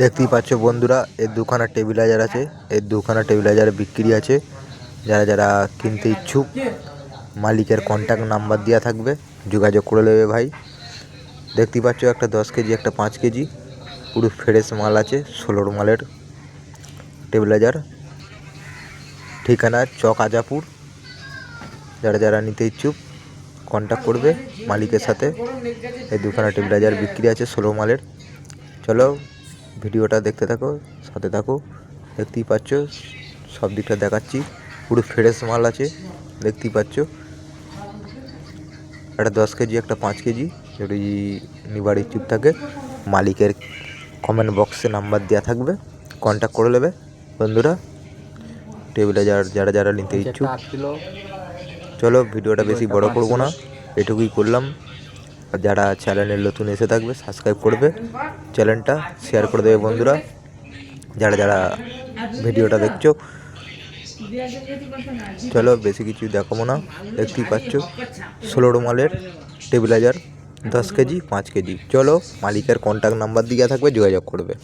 দেখতেই পাচ্ছ বন্ধুরা, এর দুখানা টেবিলাইজার আছে, এর দুখানা টেবিলাইজার বিক্রি আছে, যারা যারা কিনতে ইচ্ছুক, মালিকের কন্ট্যাক্ট নাম্বার দেওয়া থাকবে, যোগাযোগ করে নেবে ভাই। দেখতেই পাচ্ছ একটা দশ কেজি, একটা পাঁচ কেজি, পুরো ফ্রেশ মাল আছে, ষোলোর মালের টেবিলাইজার ঠিকানা চক আজাপুর, যারা যারা নিতে ইচ্ছুক কন্ট্যাক্ট করবে মালিকের সাথে। এই দুখানা টেবিলাইজার বিক্রি আছে, ষোলো মালের। চলো ভিডিওটা দেখতে থাকো সাথে থাকো দেখতেই পাচ্ছ সব দিকটা দেখাচ্ছি পুরো ফ্রেশ মাল আছে দেখতেই পাচ্ছ। একটা দশ কেজি একটা পাঁচ কেজি যদি নিবার ইচ্ছুক থাকে মালিকের কমেন্ট বক্সে নাম্বার দেওয়া থাকবে কন্ট্যাক্ট করে নেবে বন্ধুরা। টেবিলে যারা যারা যারা নিতে ইচ্ছুক চলো ভিডিওটা বেশি বড় করব না এটুকুই করলাম। আর যারা চ্যানেলে নতুন এসে থাকবে সাবস্ক্রাইব করবে, চ্যানেলটা শেয়ার করে দেবে বন্ধুরা। যারা যারা ভিডিওটা দেখছ, চলো বেশি কিছু দেখাবো না। দেখতেই পাচ্ছ, ষোলো রুমালের টেবিলাইজার দশ কেজি, পাঁচ কেজি। চলো, মালিকের কন্ট্যাক্ট নাম্বার দিয়ে থাকবে, যোগাযোগ করবে।